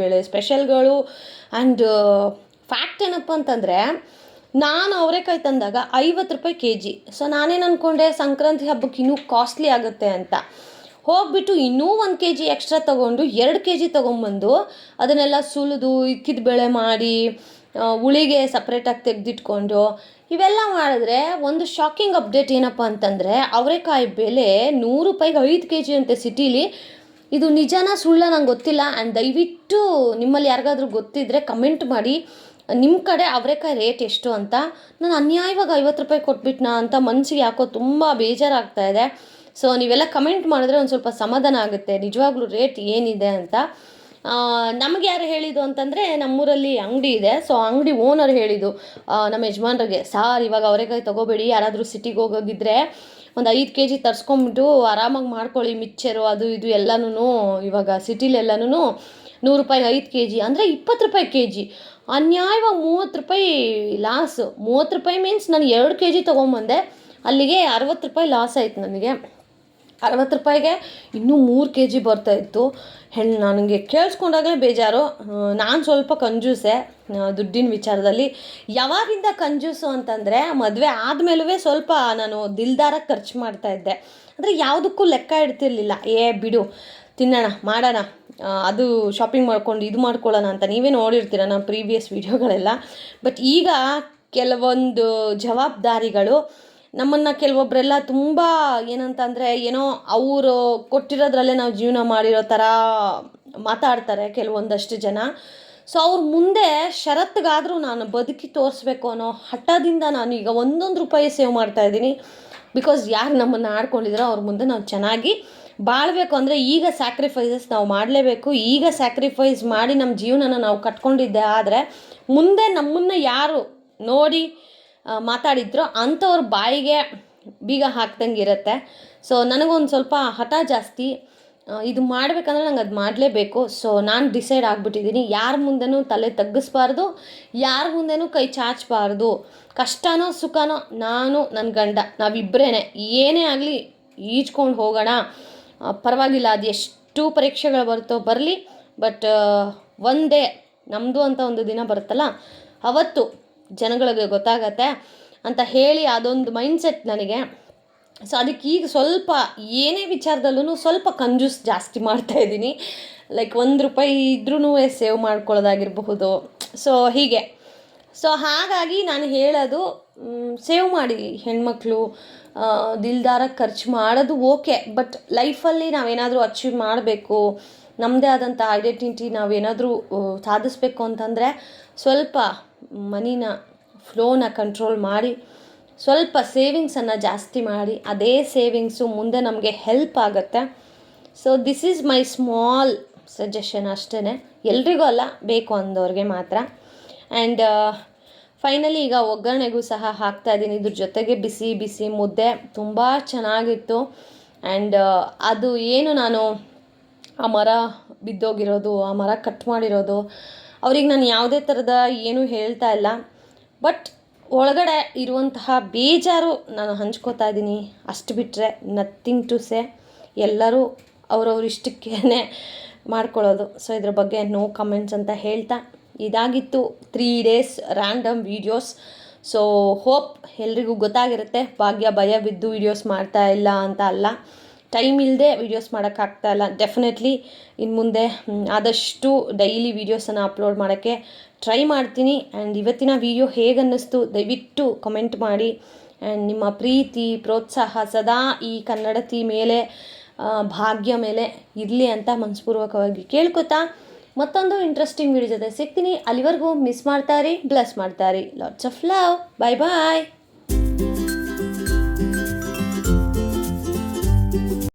ಬೇಳೆ ಸ್ಪೆಷಲ್ಗಳು ಆ್ಯಂಡ್ ಫ್ಯಾಕ್ಟ್ ಏನಪ್ಪ ಅಂತಂದರೆ ನಾನು ಅವರೆಕಾಯಿ ತಂದಾಗ ಐವತ್ತು ರೂಪಾಯಿ ಕೆ ಜಿ ಸೊ ನಾನೇನು ಅಂದ್ಕೊಂಡೆ ಸಂಕ್ರಾಂತಿ ಹಬ್ಬಕ್ಕೆ ಇನ್ನೂ ಕಾಸ್ಟ್ಲಿ ಆಗುತ್ತೆ ಅಂತ. ಹೋಗ್ಬಿಟ್ಟು ಇನ್ನೂ ಒಂದು ಕೆ ಜಿ ಎಕ್ಸ್ಟ್ರಾ ತೊಗೊಂಡು ಎರಡು ಕೆ ಜಿ ತೊಗೊಂಬಂದು ಅದನ್ನೆಲ್ಲ ಸುಲಿದು, ಇಕ್ಕಿದ ಬೆಳೆ ಮಾಡಿ ಉಳಿಗೆ ಸಪ್ರೇಟಾಗಿ ತೆಗೆದಿಟ್ಕೊಂಡು ಇವೆಲ್ಲ ಮಾಡಿದ್ರೆ ಒಂದು ಶಾಕಿಂಗ್ ಅಪ್ಡೇಟ್ ಏನಪ್ಪ ಅಂತಂದರೆ ಅವರೆಕಾಯಿ ಬೆಲೆ ನೂರು ರೂಪಾಯಿಗೆ ಐದು ಕೆ ಜಿ ಅಂತೆ ಸಿಟೀಲಿ. ಇದು ನಿಜಾನ ಸುಳ್ಳ ನಂಗೆ ಗೊತ್ತಿಲ್ಲ. ಆ್ಯಂಡ್ ದಯವಿಟ್ಟು ನಿಮ್ಮಲ್ಲಿ ಯಾರಿಗಾದ್ರೂ ಗೊತ್ತಿದ್ದರೆ ಕಮೆಂಟ್ ಮಾಡಿ. ನಿಮ್ಮ ಕಡೆ ಅವರೆಕಾಯಿ ರೇಟ್ ಎಷ್ಟು ಅಂತ? ನಾನು ಅನ್ಯಾಯವಾಗಿ ಐವತ್ತು ರೂಪಾಯಿ ಕೊಟ್ಬಿಟ್ನಾ ಅಂತ ಮನಸ್ಸಿಗೆ ಯಾಕೋ ತುಂಬ ಬೇಜಾರಾಗ್ತಾ ಇದೆ. ಸೊ ನೀವೆಲ್ಲ ಕಮೆಂಟ್ ಮಾಡಿದ್ರೆ ಒಂದು ಸ್ವಲ್ಪ ಸಮಾಧಾನ ಆಗುತ್ತೆ. ನಿಜವಾಗ್ಲೂ ರೇಟ್ ಏನಿದೆ ಅಂತ. ನಮಗೆ ಯಾರು ಹೇಳಿದ್ದು ಅಂತಂದರೆ ನಮ್ಮೂರಲ್ಲಿ ಅಂಗಡಿ ಇದೆ. ಸೊ ಅಂಗಡಿ ಓನರ್ ಹೇಳಿದ್ದು ನಮ್ಮ ಯಜಮಾನ್ರಿಗೆ, ಸಾರ್, ಇವಾಗ ಅವರೆಕಾಯಿ ತೊಗೋಬೇಡಿ. ಯಾರಾದರೂ ಸಿಟಿಗೆ ಹೋಗೋಗಿದ್ರೆ ಒಂದು ಐದು ಕೆ ಜಿ ತರಿಸ್ಕೊಂಬಿಟ್ಟು ಆರಾಮಾಗಿ ಮಾಡ್ಕೊಳ್ಳಿ. ಮಿಕ್ಚರು ಅದು ಇದು ಎಲ್ಲನೂ ಇವಾಗ ಸಿಟಿಲೆಲ್ಲನೂ ನೂರು ರೂಪಾಯಿ ಐದು ಕೆ ಜಿ ಅಂದರೆ ಇಪ್ಪತ್ತು ರೂಪಾಯಿ ಕೆ ಜಿ ಅನ್ಯಾಯವಾಗಿ ಮೂವತ್ತು ರೂಪಾಯಿ ಲಾಸು ಮೂವತ್ತು ರೂಪಾಯಿ ಮೀನ್ಸ್ ನಾನು ಎರಡು ಕೆ ಜಿ ತೊಗೊಂಬಂದೆ ಅಲ್ಲಿಗೆ ಅರವತ್ತು ರೂಪಾಯಿ ಲಾಸ್ ಆಯಿತು ನನಗೆ. ಅರವತ್ತು ರೂಪಾಯಿಗೆ ಇನ್ನೂ ಮೂರು ಕೆ ಜಿ ಬರ್ತಾಯಿತ್ತು ಹೆಣ್ಣು ನನಗೆ ಕೇಳಿಸ್ಕೊಂಡಾಗಲೇ ಬೇಜಾರು. ನಾನು ಸ್ವಲ್ಪ ಕಂಜೂಸೆ ದುಡ್ಡಿನ ವಿಚಾರದಲ್ಲಿ. ಯಾವಾಗಿಂದ ಕಂಜೂಸು ಅಂತಂದರೆ ಮದುವೆ ಆದಮೇಲೂ ಸ್ವಲ್ಪ ನಾನು ದಿಲ್ದಾರ ಖರ್ಚು ಮಾಡ್ತಾಯಿದ್ದೆ ಅಂದರೆ ಯಾವುದಕ್ಕೂ ಲೆಕ್ಕ ಇಡ್ತಿರ್ಲಿಲ್ಲ. ಏ, ಬಿಡು, ತಿನ್ನೋಣ, ಮಾಡೋಣ ಅದು ಶಾಪಿಂಗ್ ಮಾಡ್ಕೊಂಡು ಇದು ಮಾಡ್ಕೊಳ್ಳೋಣ ಅಂತ ನೀವೇ ನೋಡಿರ್ತೀರ ನಮ್ಮ ಪ್ರೀವಿಯಸ್ ವೀಡಿಯೋಗಳೆಲ್ಲ ಬಟ್ ಈಗ ಕೆಲವೊಂದು ಜವಾಬ್ದಾರಿಗಳು ನಮ್ಮನ್ನು ಕೆಲವೊಬ್ಬರೆಲ್ಲ ತುಂಬ ಏನಂತಂದರೆ ಏನೋ ಅವರು ಕೊಟ್ಟಿರೋದ್ರಲ್ಲೇ ನಾವು ಜೀವನ ಮಾಡಿರೋ ಥರ ಮಾತಾಡ್ತಾರೆ ಕೆಲವೊಂದಷ್ಟು ಜನ. ಸೊ ಅವ್ರ ಮುಂದೆ ಷರತ್ತಿಗಾದರೂ ನಾನು ಬದುಕಿ ತೋರಿಸ್ಬೇಕು ಅನ್ನೋ ಹಠದಿಂದ ನಾನು ಈಗ ಒಂದೊಂದು ರೂಪಾಯಿ ಸೇವ್ ಮಾಡ್ತಾ ಇದ್ದೀನಿ. ಬಿಕಾಸ್ ಯಾರು ನಮ್ಮನ್ನು ಆಡ್ಕೊಂಡಿದ್ರೋ ಅವ್ರ ಮುಂದೆ ನಾವು ಚೆನ್ನಾಗಿ ಬಾಳಬೇಕು ಅಂದರೆ ಈಗ ಸ್ಯಾಕ್ರಿಫೈಸಸ್ ನಾವು ಮಾಡಲೇಬೇಕು. ಈಗ ಸ್ಯಾಕ್ರಿಫೈಸ್ ಮಾಡಿ ನಮ್ಮ ಜೀವನನ ನಾವು ಕಟ್ಕೊಂಡಿದ್ದೆ ಆದರೆ ಮುಂದೆ ನಮ್ಮನ್ನು ಯಾರು ನೋಡಿ ಮಾತಾಡಿದ್ರೋ ಅಂಥವ್ರ ಬಾಯಿಗೆ ಬೀಗ ಹಾಕ್ದಂಗೆ ಇರುತ್ತೆ. ಸೊ ನನಗೊಂದು ಸ್ವಲ್ಪ ಹಠ ಜಾಸ್ತಿ ಇದು ಮಾಡಬೇಕಂದ್ರೆ ನಂಗೆ ಅದು ಮಾಡಲೇಬೇಕು. ಸೊ ನಾನು ಡಿಸೈಡ್ ಆಗಿಬಿಟ್ಟಿದ್ದೀನಿ ಯಾರ ಮುಂದೆನೂ ತಲೆ ತಗ್ಗಿಸ್ಬಾರ್ದು, ಯಾರ ಮುಂದೆನೂ ಕೈ ಚಾಚಬಾರ್ದು. ಕಷ್ಟನೋ ಸುಖನೋ ನಾನು ನನ್ನ ಗಂಡ. ನಾವಿಬ್ಬರೇ ಏನೇ ಆಗಲಿ ಈಜ್ಕೊಂಡು ಹೋಗೋಣ. ಪರವಾಗಿಲ್ಲ, ಅದು ಎಷ್ಟು ಪರೀಕ್ಷೆಗಳು ಬರುತ್ತೋ ಬರಲಿ, ಬಟ್ ಒಂದೇ ನಮ್ಮದು ಅಂತ ಒಂದು ದಿನ ಬರುತ್ತಲ್ಲ, ಅವತ್ತು ಜನಗಳಿಗೆ ಗೊತ್ತಾಗತ್ತೆ ಅಂತ ಹೇಳಿ ಅದೊಂದು ಮೈಂಡ್ಸೆಟ್ ನನಗೆ. ಸೊ ಅದಕ್ಕೆ ಈಗ ಸ್ವಲ್ಪ ಏನೇ ವಿಚಾರದಲ್ಲೂ ಸ್ವಲ್ಪ ಕಂಜೂಸ್ ಜಾಸ್ತಿ ಮಾಡ್ತಾ ಇದ್ದೀನಿ. ಲೈಕ್ ಒಂದು ರೂಪಾಯಿ ಇದ್ರೂ ಸೇವ್ ಮಾಡ್ಕೊಳ್ಳೋದಾಗಿರಬಹುದು. ಸೊ ಹೀಗೆ. ಸೊ ಹಾಗಾಗಿ ನಾನು ಹೇಳೋದು ಸೇವ್ ಮಾಡಿ ಹೆಣ್ಮಕ್ಳು ದಿಲ್ದಾರ ಖರ್ಚು ಮಾಡೋದು ಓಕೆ, ಬಟ್ ಲೈಫಲ್ಲಿ ನಾವೇನಾದರೂ ಅಚೀವ್ ಮಾಡಬೇಕು ನಮ್ಮದೇ ಆದಂಥ ಐಡೆಂಟಿಟಿ ನಾವೇನಾದರೂ ಸಾಧಿಸ್ಬೇಕು ಅಂತಂದರೆ ಸ್ವಲ್ಪ ಮನಿನ ಫ್ಲೋನ ಕಂಟ್ರೋಲ್ ಮಾಡಿ, ಸ್ವಲ್ಪ ಸೇವಿಂಗ್ಸನ್ನು ಜಾಸ್ತಿ ಮಾಡಿ, ಅದೇ ಸೇವಿಂಗ್ಸು ಮುಂದೆ ನಮಗೆ ಹೆಲ್ಪ್ ಆಗುತ್ತೆ. So this is my small suggestion ಅಷ್ಟೇ ಎಲ್ರಿಗೂ ಅಲ್ಲ, ಬೇಕು ಅಂದವ್ರಿಗೆ ಮಾತ್ರ. ಆ್ಯಂಡ್ ಫೈನಲಿ ಈಗ ಒಗ್ಗರಣೆಗೂ ಸಹ ಹಾಕ್ತಾ ಇದ್ದೀನಿ. ಇದ್ರ ಜೊತೆಗೆ ಬಿಸಿ ಬಿಸಿ ಮುದ್ದೆ ತುಂಬ ಚೆನ್ನಾಗಿತ್ತು. ಆ್ಯಂಡ್ ಅದು ಏನು ನಾನು ಆ ಮರ ಬಿದ್ದೋಗಿರೋದು, ಆ ಮರ ಕಟ್ ಮಾಡಿರೋದು, ಅವ್ರಿಗೆ ನಾನು ಯಾವುದೇ ಥರದ ಏನೂ ಹೇಳ್ತಾ ಇಲ್ಲ. ಬಟ್ ಒಳಗಡೆ ಇರುವಂತಹ ಬೇಜಾರು ನಾನು ಹಂಚ್ಕೋತಾ ಇದ್ದೀನಿ. ಅಷ್ಟು ಬಿಟ್ಟರೆ ನಥಿಂಗ್ ಟು ಸೇ ಎಲ್ಲರೂ ಅವ್ರವ್ರ ಇಷ್ಟಕ್ಕೇ ಮಾಡ್ಕೊಳ್ಳೋದು. ಸೊ ಇದ್ರ ಬಗ್ಗೆ ನೋ ಕಮೆಂಟ್ಸ್ ಅಂತ ಹೇಳ್ತಾ ಇದಾಗಿತ್ತು three days random videos so hope ಎಲ್ರಿಗೂ ಗೊತ್ತಾಗಿರುತ್ತೆ. ಭಾಗ್ಯ, ಭಯ, ಬಿದ್ದು ವೀಡಿಯೋಸ್ ಮಾಡ್ತಾ ಇಲ್ಲ ಅಂತ ಅಲ್ಲ. ಟೈಮ್ ಇಲ್ಲದೆ ವೀಡಿಯೋಸ್ ಮಾಡೋಕ್ಕಾಗ್ತಾ ಇಲ್ಲ. ಡೆಫಿನೆಟ್ಲಿ ಇನ್ನು ಮುಂದೆ ಆದಷ್ಟು ಡೈಲಿ ವೀಡಿಯೋಸನ್ನು ಅಪ್ಲೋಡ್ ಮಾಡೋಕ್ಕೆ ಟ್ರೈ ಮಾಡ್ತೀನಿ. ಆ್ಯಂಡ್ ಇವತ್ತಿನ ವೀಡಿಯೋ ಹೇಗೆ ಅನ್ನಿಸ್ತು ದಯವಿಟ್ಟು ಕಮೆಂಟ್ ಮಾಡಿ. ಆ್ಯಂಡ್ ನಿಮ್ಮ ಪ್ರೀತಿ, ಪ್ರೋತ್ಸಾಹ ಸದಾ ಈ ಕನ್ನಡತಿ ಮೇಲೆ ಭಾಗ್ಯ ಮೇಲೆ ಇರಲಿ ಅಂತ ಮನಸ್ಪೂರ್ವಕವಾಗಿ ಕೇಳ್ಕೊತಾ ಮತ್ತೊಂದು ಇಂಟ್ರೆಸ್ಟಿಂಗ್ ವಿಡಿಯೋ ಜೊತೆ ಸಿಗ್ತೀನಿ. ಅಲ್ಲಿವರೆಗೂ ಮಿಸ್ ಮಾಡ್ತಾರಿ ಬ್ಲೆಸ್ ಮಾಡ್ತಾರಿ. Lots of love bye bye